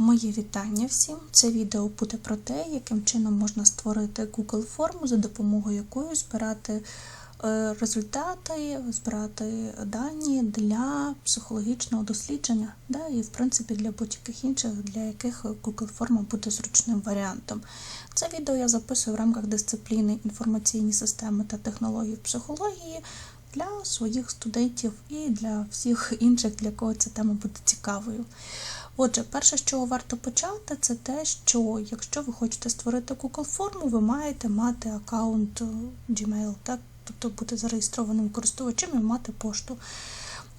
Мої вітання всім. Це відео буде про те, яким чином можна створити Google форму, за допомогою якої збирати е, результати, збирати дані для психологічного дослідження, да, і в принципі для будь-яких інших, для яких Google форма буде зручним варіантом. Це відео я записую в рамках дисципліни інформаційні системи та технології психології для своїх студентів і для всіх інших, для кого ця тема буде цікавою. Отже, перше, з чого варто почати, це те, що якщо ви хочете створити Google форму, ви маєте мати аккаунт Gmail, так? тобто бути зареєстрованим користувачем і мати пошту.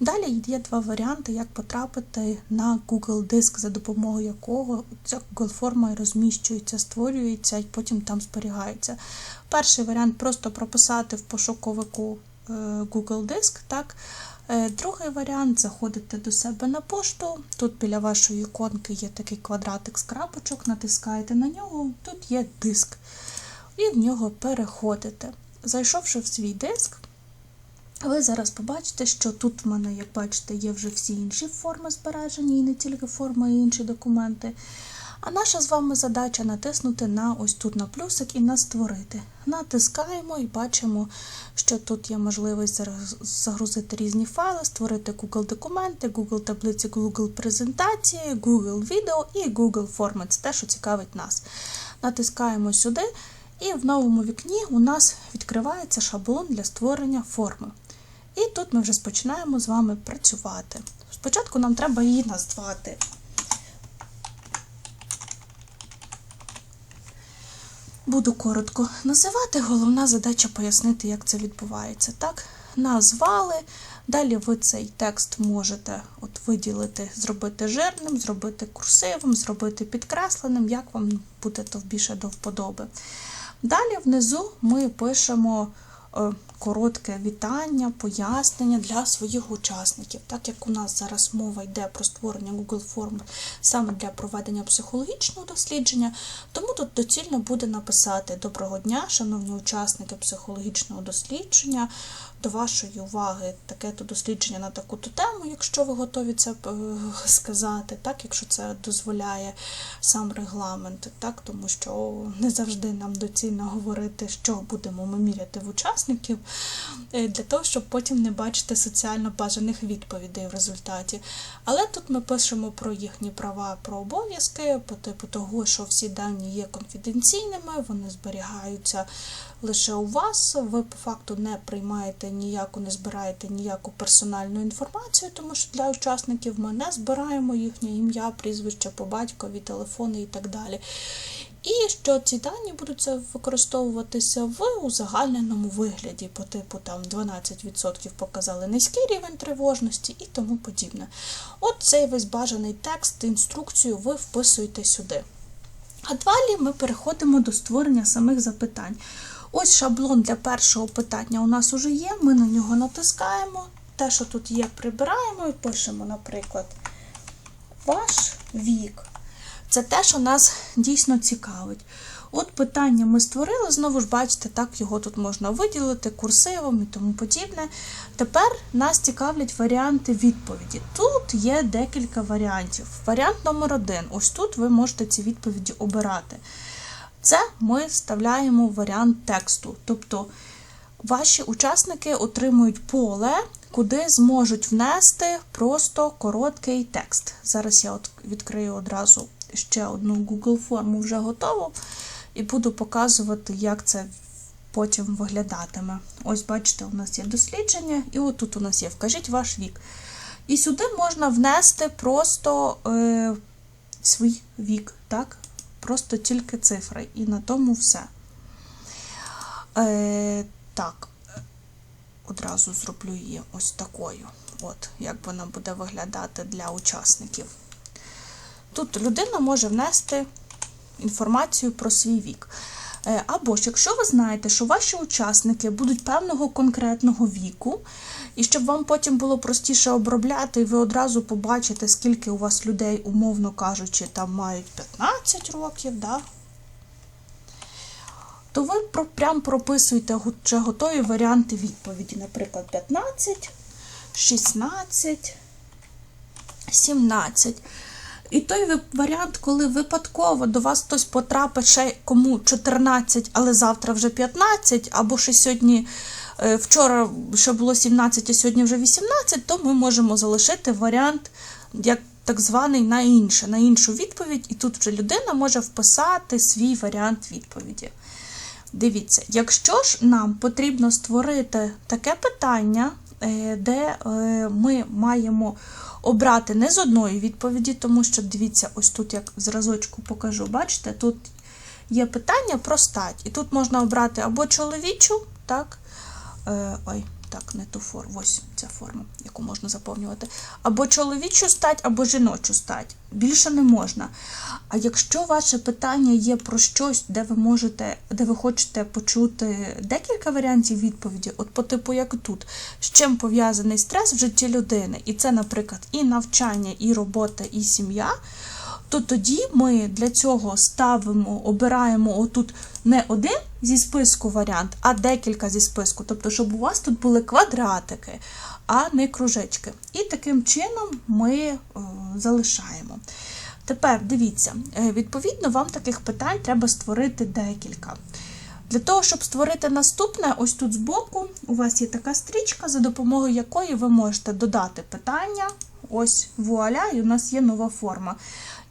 Далі є два варіанти, як потрапити на Google Диск, за допомогою якого ця Google форма розміщується, створюється і потім там зберігається. Перший варіант просто прописати в пошуковику е, Google Диск. так? Е, Другий варіант заходите до себе на пошту. Тут біля вашої іконки є такий квадратик з крапочок, натискаєте на нього, тут є диск. І в нього переходите. Зайшовши в свій диск, ви зараз побачите, що тут в мене, як бачите, є вже всі інші форми збережені, і не тільки форми, й інші документи. А наша з вами задача натиснути на ось тут на плюсик і на створити. Натискаємо і бачимо, що тут є можливість загрузити різні файли, створити Google документи, Google таблиці, Google презентації, Google відео і Google форми. Це те, що цікавить нас. Натискаємо сюди, і в новому вікні у нас відкривається шаблон для створення форми. І тут ми вже починаємо з вами працювати. Спочатку нам треба її назвати. Буду коротко називати. Головна задача пояснити, як це відбувається. Так, назвали. Далі ви цей текст можете от виділити, зробити жирним, зробити курсивом, зробити підкресленим, як вам буде то більше до вподоби. Далі внизу ми пишемо коротке вітання, пояснення для своїх учасників. Так як у нас зараз мова йде про створення Google форм саме для проведення психологічного дослідження, тому тут доцільно буде написати Доброго дня, шановні учасники психологічного дослідження. До вашої уваги таке-то дослідження на таку-то тему, якщо ви готові це е, сказати, так, якщо це дозволяє сам регламент, так, тому що не завжди нам доцільно говорити, що будемо ми міряти в учасників, е, для того, щоб потім не бачити соціально бажаних відповідей в результаті. Але тут ми пишемо про їхні права, про обов'язки, по типу того, що всі дані є конфіденційними, вони зберігаються лише у вас, ви по факту не приймаєте ніяку, не збираєте ніяку персональну інформацію, тому що для учасників ми не збираємо їхнє ім'я, прізвище по батькові, телефони і так далі. І що ці дані будуть використовуватися в узагальненому вигляді, по типу там 12% показали низький рівень тривожності і тому подібне. От цей весь бажаний текст, інструкцію ви вписуєте сюди. А далі ми переходимо до створення самих запитань. Ось шаблон для першого питання у нас вже є, ми на нього натискаємо. Те, що тут є, прибираємо і пишемо, наприклад, ваш вік. Це те, що нас дійсно цікавить. От питання ми створили, знову ж бачите, так його тут можна виділити курсивом і тому подібне. Тепер нас цікавлять варіанти відповіді. Тут є декілька варіантів. Варіант номер один. Ось тут ви можете ці відповіді обирати. Це ми вставляємо варіант тексту. Тобто ваші учасники отримують поле, куди зможуть внести просто короткий текст. Зараз я відкрию одразу ще одну Google форму вже готову, і буду показувати, як це потім виглядатиме. Ось, бачите, у нас є дослідження, і отут у нас є Вкажіть ваш вік. І сюди можна внести просто е, свій вік. так? Просто тільки цифри. І на тому все. Е, Так, одразу зроблю її ось такою. От, як вона буде виглядати для учасників. Тут людина може внести інформацію про свій вік. Е, або ж, якщо ви знаєте, що ваші учасники будуть певного конкретного віку, і щоб вам потім було простіше обробляти, і ви одразу побачите, скільки у вас людей, умовно кажучи, там мають 15 років, да? то ви прям прописуєте вже готові варіанти відповіді. Наприклад, 15, 16, 17. І той варіант, коли випадково до вас хтось потрапить ще кому 14, але завтра вже 15, або ще сьогодні, вчора ще було 17, а сьогодні вже 18, то ми можемо залишити варіант як так званий на інше, на іншу відповідь, і тут вже людина може вписати свій варіант відповіді. Дивіться, якщо ж нам потрібно створити таке питання, е, де е, ми маємо обрати не з одної відповіді, тому що дивіться, ось тут як зразочку покажу, бачите, тут є питання про стать. І тут можна обрати або чоловічу, так, е, ой, так, не ту форму, ось ця форма, яку можна заповнювати. Або чоловічу стать, або жіночу стать. Більше не можна. А якщо ваше питання є про щось, де ви можете, де ви хочете почути декілька варіантів відповіді, от по типу як тут, з чим пов'язаний стрес в житті людини, і це, наприклад, і навчання, і робота, і сім'я, то тоді ми для цього ставимо, обираємо отут не один зі списку варіант, а декілька зі списку. Тобто, щоб у вас тут були квадратики, а не кружечки. І таким чином ми е, залишаємо. Тепер дивіться, е, відповідно, вам таких питань треба створити декілька. Для того, щоб створити наступне, ось тут збоку у вас є така стрічка, за допомогою якої ви можете додати питання. Ось вуаля, і у нас є нова форма.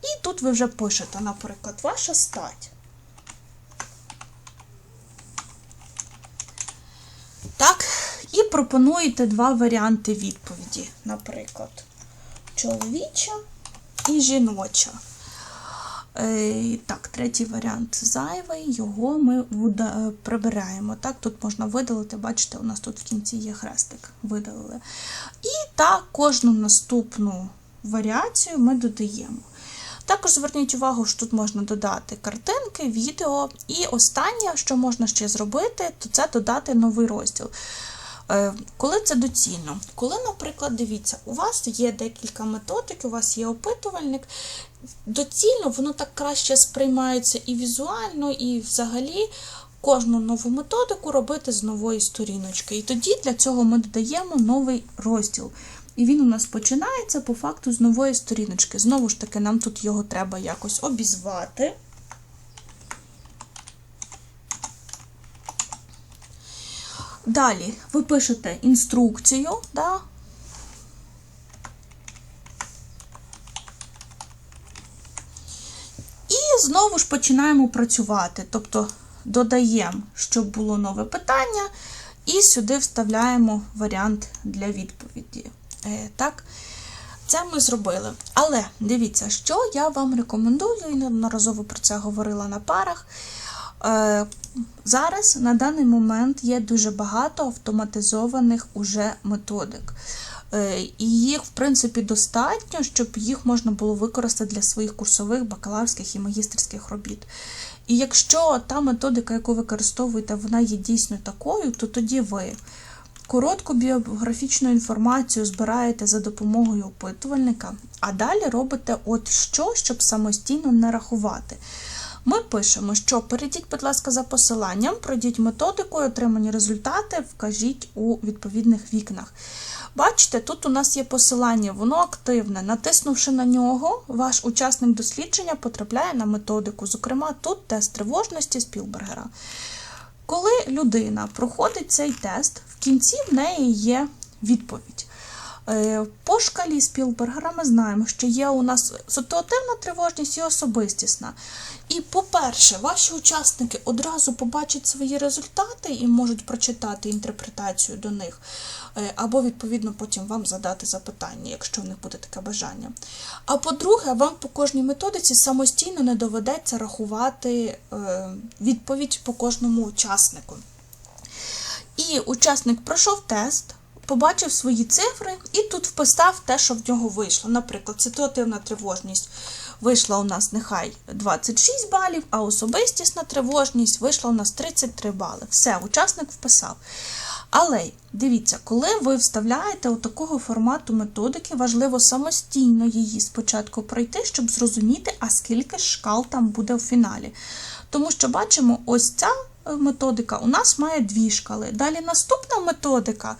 І тут ви вже пишете, наприклад, ваша стать. Так, і пропонуєте два варіанти відповіді. Наприклад, чоловіча і жіноча. Е, так, третій варіант зайвий, його ми е, прибираємо. Так, тут можна видалити, бачите, у нас тут в кінці є хрестик. Видалили. І так, кожну наступну варіацію ми додаємо. Також зверніть увагу, що тут можна додати картинки, відео. І останнє, що можна ще зробити, то це додати новий розділ. Е, Коли це доцільно? Коли, наприклад, дивіться, у вас є декілька методик, у вас є опитувальник, доцільно воно так краще сприймається і візуально, і взагалі кожну нову методику робити з нової сторіночки. І тоді для цього ми додаємо новий розділ. І він у нас починається по факту з нової сторіночки. Знову ж таки, нам тут його треба якось обізвати. Далі ви пишете інструкцію, да? і знову ж починаємо працювати. Тобто додаємо, щоб було нове питання, і сюди вставляємо варіант для відповіді. Е, так? Це ми зробили. Але дивіться, що я вам рекомендую, і неодноразово про це говорила на парах. Е, Зараз на даний момент є дуже багато автоматизованих уже методик. Е, І їх, в принципі, достатньо, щоб їх можна було використати для своїх курсових, бакалаврських і магістерських робіт. І якщо та методика, яку використовуєте, вона є дійсно такою, то тоді ви коротку біографічну інформацію збираєте за допомогою опитувальника, а далі робите от що, щоб самостійно не рахувати. Ми пишемо, що перейдіть, будь ласка, за посиланням, пройдіть методикою, отримані результати, вкажіть у відповідних вікнах. Бачите, тут у нас є посилання, воно активне. Натиснувши на нього, ваш учасник дослідження потрапляє на методику. Зокрема, тут тест тривожності Спілбергера. Коли людина проходить цей тест, в кінці в неї є відповідь. Е, По шкалі Спілбергера ми знаємо, що є у нас ситуативна тривожність і особистісна. І, по-перше, ваші учасники одразу побачать свої результати і можуть прочитати інтерпретацію до них, е, або, відповідно, потім вам задати запитання, якщо в них буде таке бажання. А по-друге, вам по кожній методиці самостійно не доведеться рахувати е, відповідь по кожному учаснику. І учасник пройшов тест, побачив свої цифри і тут вписав те, що в нього вийшло. Наприклад, ситуативна тривожність вийшла у нас нехай 26 балів, а особистісна тривожність вийшла у нас 33 бали. Все, учасник вписав. Але дивіться, коли ви вставляєте такого формату методики, важливо самостійно її спочатку пройти, щоб зрозуміти, а скільки шкал там буде в фіналі. Тому що бачимо, ось ця е, методика у нас має дві шкали. Далі наступна методика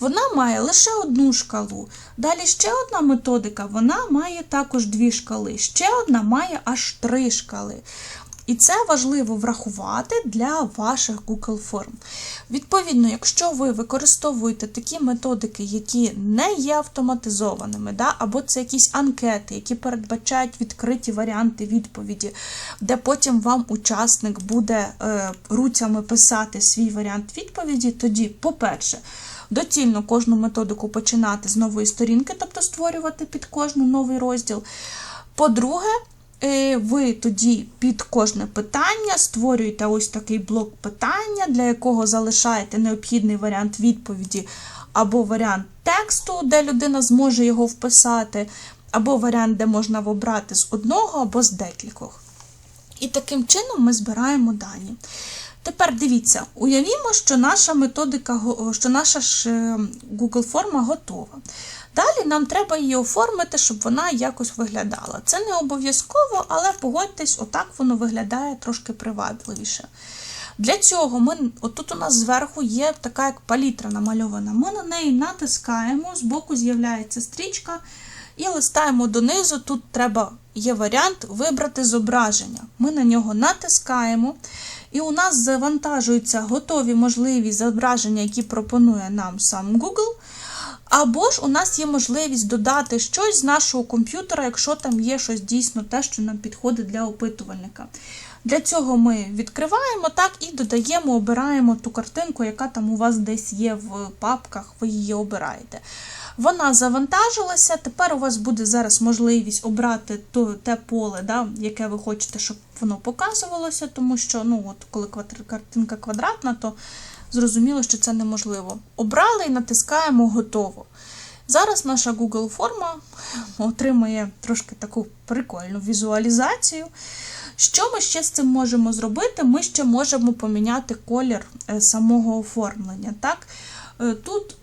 вона має лише одну шкалу. Далі ще одна методика, вона має також дві шкали. Ще одна має аж три шкали. І це важливо врахувати для ваших Google форм. Відповідно, якщо ви використовуєте такі методики, які не є автоматизованими, да, або це якісь анкети, які передбачають відкриті варіанти відповіді, де потім вам учасник буде е, руцями писати свій варіант відповіді, тоді, по-перше, доцільно кожну методику починати з нової сторінки, тобто створювати під кожну новий розділ. По-друге, Е, ви тоді під кожне питання створюєте ось такий блок питання, для якого залишаєте необхідний варіант відповіді або варіант тексту, де людина зможе його вписати, або варіант, де можна обрати з одного або з декількох. І таким чином ми збираємо дані. Тепер дивіться, уявімо, що наша методика, що наша ж е, Google форма готова. Далі нам треба її оформити, щоб вона якось виглядала. Це не обов'язково, але погодьтесь, отак воно виглядає трошки привабливіше. Для цього ми, отут у нас зверху є така як палітра намальована. Ми на неї натискаємо, збоку з'являється стрічка і листаємо донизу. Тут треба є варіант вибрати зображення. Ми на нього натискаємо, і у нас завантажуються готові можливі зображення, які пропонує нам сам Google. Або ж у нас є можливість додати щось з нашого комп'ютера, якщо там є щось дійсно те, що нам підходить для опитувальника. Для цього ми відкриваємо так і додаємо, обираємо ту картинку, яка там у вас десь є в папках, ви її обираєте. Вона завантажилася, тепер у вас буде зараз можливість обрати те поле, да, яке ви хочете, щоб воно показувалося, тому що ну, от, коли картинка квадратна, то зрозуміло, що це неможливо. Обрали і натискаємо готово. Зараз наша Google форма отримує трошки таку прикольну візуалізацію. Що ми ще з цим можемо зробити? Ми ще можемо поміняти колір е, самого оформлення. Так? Е, тут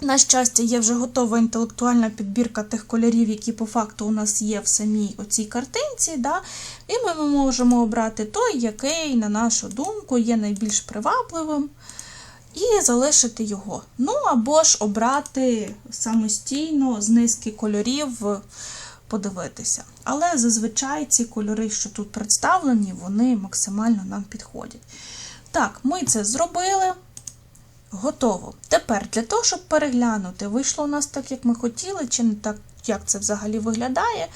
на щастя, є вже готова інтелектуальна підбірка тих кольорів, які по факту у нас є в самій оцій картинці. Да? І ми можемо обрати той, який, на нашу думку, є найбільш привабливим, і залишити його. Ну, або ж обрати самостійно з низки кольорів, подивитися. Але зазвичай ці кольори, що тут представлені, вони максимально нам підходять. Так, ми це зробили. Готово. Тепер для того, щоб переглянути, вийшло у нас так, як ми хотіли, чи не так, як це взагалі виглядає.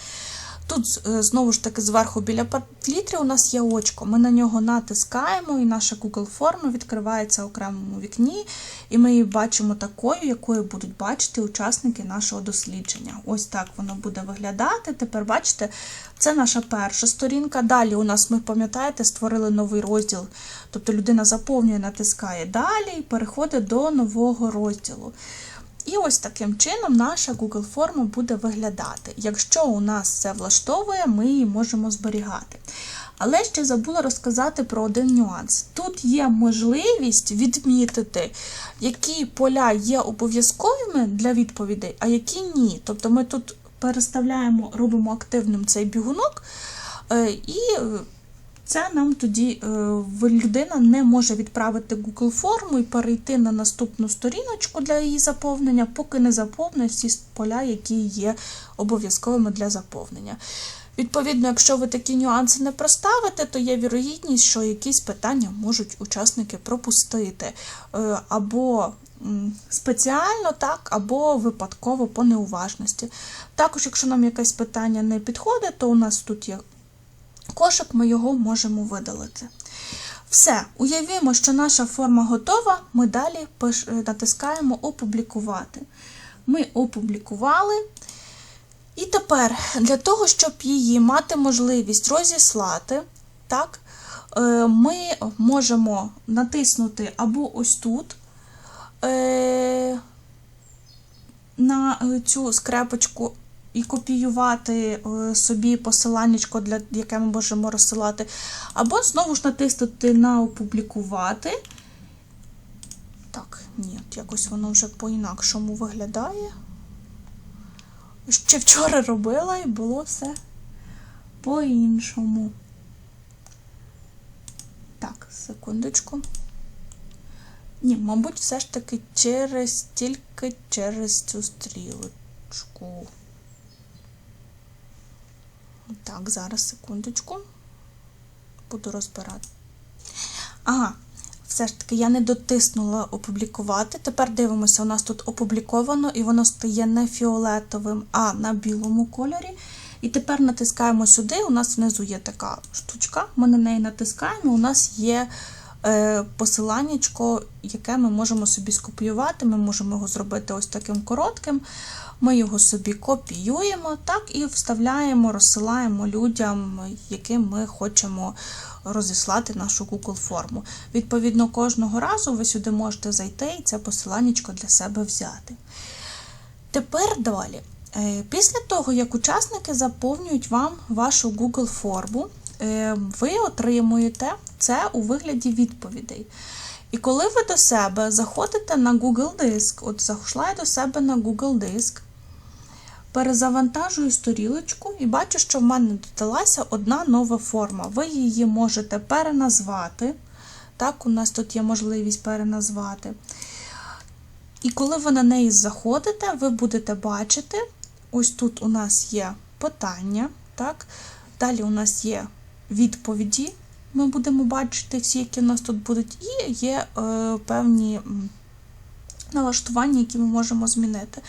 Тут, е, знову ж таки, зверху біля патлітри у нас є очко. Ми на нього натискаємо, і наша Google форма відкривається в окремому вікні, і ми її бачимо такою, якою будуть бачити учасники нашого дослідження. Ось так воно буде виглядати. Тепер, бачите, це наша перша сторінка. Далі у нас, ми пам'ятаєте, створили новий розділ. Тобто людина заповнює, натискає далі і переходить до нового розділу. І ось таким чином наша Google форма буде виглядати. Якщо у нас це влаштовує, ми її можемо зберігати. Але ще забула розказати про один нюанс. Тут є можливість відмітити, які поля є обов'язковими для відповідей, а які ні. Тобто ми тут переставляємо, робимо активним цей бігунок. Е, і це нам тоді е, людина не може відправити Google форму і перейти на наступну сторіночку для її заповнення, поки не заповнить всі поля, які є обов'язковими для заповнення. Відповідно, якщо ви такі нюанси не проставите, то є вірогідність, що якісь питання можуть учасники пропустити. Е, або спеціально, так, або випадково по неуважності. Також, якщо нам якесь питання не підходить, то у нас тут є кошик ми його можемо видалити. Все, уявімо, що наша форма готова, ми далі натискаємо Опублікувати. Ми опублікували. І тепер, для того, щоб її мати можливість розіслати, так, е, ми можемо натиснути або ось тут е, на цю скрепочку і копіювати е, собі посиланнячко, для яке ми можемо розсилати. Або знову ж натиснути на опублікувати. Так, ні, якось воно вже по-інакшому виглядає. Ще вчора робила і було все по-іншому. Так, секундочку. Ні, мабуть, все ж таки через тільки через цю стрілочку. Так, зараз секундочку. Буду розбирати. Ага, все ж таки я не дотиснула опублікувати. Тепер дивимося, у нас тут опубліковано, і воно стає не фіолетовим, а на білому кольорі. І тепер натискаємо сюди. У нас внизу є така штучка. Ми на неї натискаємо. У нас є е, посиланнячко, яке ми можемо собі скопіювати. Ми можемо його зробити ось таким коротким. Ми його собі копіюємо, так і вставляємо, розсилаємо людям, яким ми хочемо розіслати нашу Google форму. Відповідно, кожного разу ви сюди можете зайти і це посиланнячко для себе взяти. Тепер далі. Е, Після того, як учасники заповнюють вам вашу Google форму, е, ви отримуєте це у вигляді відповідей. І коли ви до себе заходите на Google Диск, от зайшла я до себе на Google Диск, перезавантажую сторілочку і бачу, що в мене додалася одна нова форма. Ви її можете переназвати. Так, у нас тут є можливість переназвати. І коли ви на неї заходите, ви будете бачити, ось тут у нас є питання, так? далі у нас є відповіді. Ми будемо бачити всі, які у нас тут будуть, і є е, певні налаштування, які ми можемо змінити.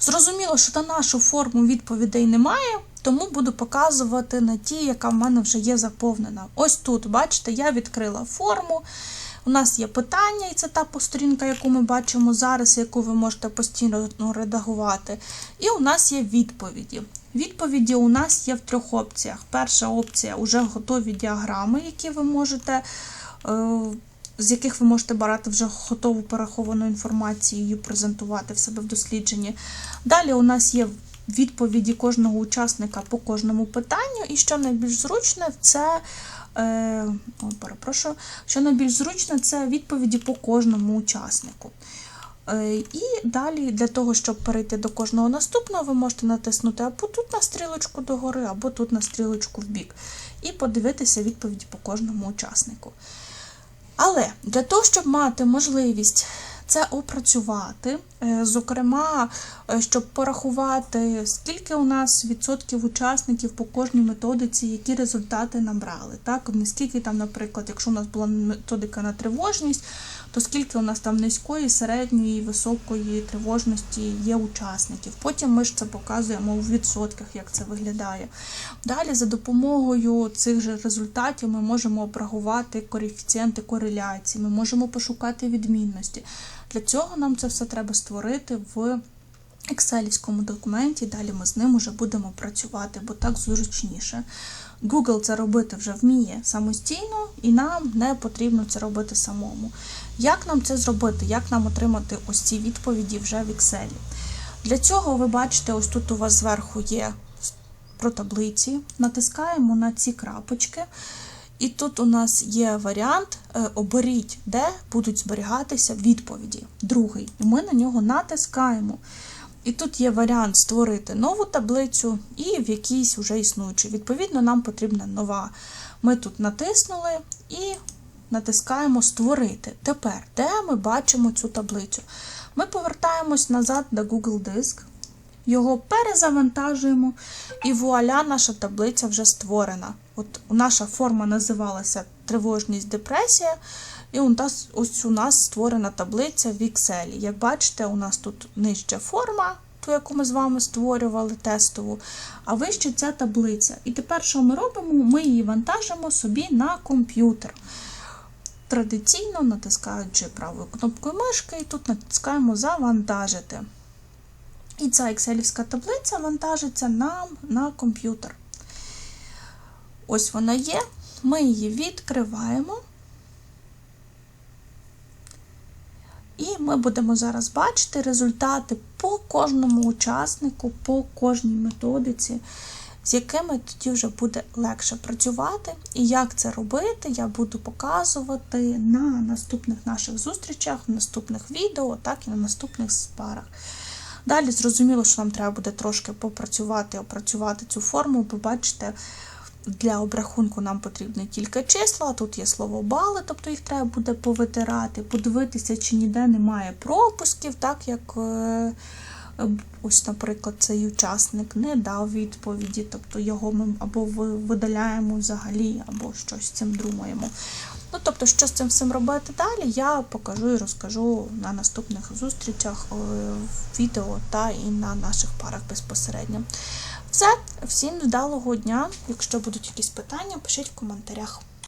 Зрозуміло, що на нашу форму відповідей немає, тому буду показувати на ті, яка в мене вже є заповнена. Ось тут, бачите, я відкрила форму. У нас є питання, і це та сторінка, яку ми бачимо зараз, яку ви можете постійно редагувати. І у нас є відповіді. Відповіді у нас є в трьох опціях. Перша опція вже готові діаграми, які ви можете. З яких ви можете брати вже готову пораховану інформацію і презентувати в себе в дослідженні. Далі у нас є відповіді кожного учасника по кожному питанню, і що найбільш зручне, це е, о, перепрошую, що найбільш зручне, це відповіді по кожному учаснику. Е, і далі, для того, щоб перейти до кожного наступного, ви можете натиснути або тут на стрілочку догори, або тут на стрілочку вбік, і подивитися відповіді по кожному учаснику. Але для того, щоб мати можливість це опрацювати, е, зокрема, е, щоб порахувати, скільки у нас відсотків учасників по кожній методиці, які результати набрали. Так, Наскільки там, наприклад, якщо у нас була методика на тривожність, то скільки у нас там низької, середньої, високої тривожності є учасників. Потім ми ж це показуємо у відсотках, як це виглядає. Далі, за допомогою цих же результатів, ми можемо обрахувати коефіцієнти кореляції, ми можемо пошукати відмінності. Для цього нам це все треба створити в екселівському документі, далі ми з ним вже будемо працювати, бо так зручніше. Google це робити вже вміє самостійно, і нам не потрібно це робити самому. Як нам це зробити? Як нам отримати ось ці відповіді вже в Excel? Для цього ви бачите, ось тут у вас зверху є про таблиці. Натискаємо на ці крапочки. І тут у нас є варіант е, оберіть, де будуть зберігатися відповіді. Другий. І ми на нього натискаємо. І тут є варіант створити нову таблицю і в якійсь вже існуючій. Відповідно, нам потрібна нова. Ми тут натиснули і натискаємо Створити. Тепер, де ми бачимо цю таблицю? Ми повертаємось назад до Google Диск, його перезавантажуємо, і вуаля, наша таблиця вже створена. От Наша форма називалася Тривожність депресія. І ось у нас створена таблиця в Excel. Як бачите, у нас тут нижча форма, ту, яку ми з вами створювали тестову, а вище ця таблиця. І тепер, що ми робимо? Ми її вантажимо собі на комп'ютер. Традиційно натискаючи правою кнопкою мишки, і тут натискаємо Завантажити. І ця екселівська таблиця вантажиться нам на комп'ютер. Ось вона є. Ми її відкриваємо. І ми будемо зараз бачити результати по кожному учаснику, по кожній методиці, з якими тоді вже буде легше працювати. І як це робити, я буду показувати на наступних наших зустрічах, в наступних відео, так і на наступних спарах. Далі зрозуміло, що нам треба буде трошки попрацювати, опрацювати цю форму, бо бачите, для обрахунку нам потрібні тільки числа, тут є слово бали, тобто їх треба буде повитирати, подивитися, чи ніде немає пропусків, так як е, ось, наприклад, цей учасник не дав відповіді, тобто його ми або видаляємо взагалі, або щось з цим думаємо. Ну, тобто, що з цим всім робити далі, я покажу і розкажу на наступних зустрічах е, в відео та і на наших парах безпосередньо. Все, всім вдалого дня. Якщо будуть якісь питання, пишіть в коментарях.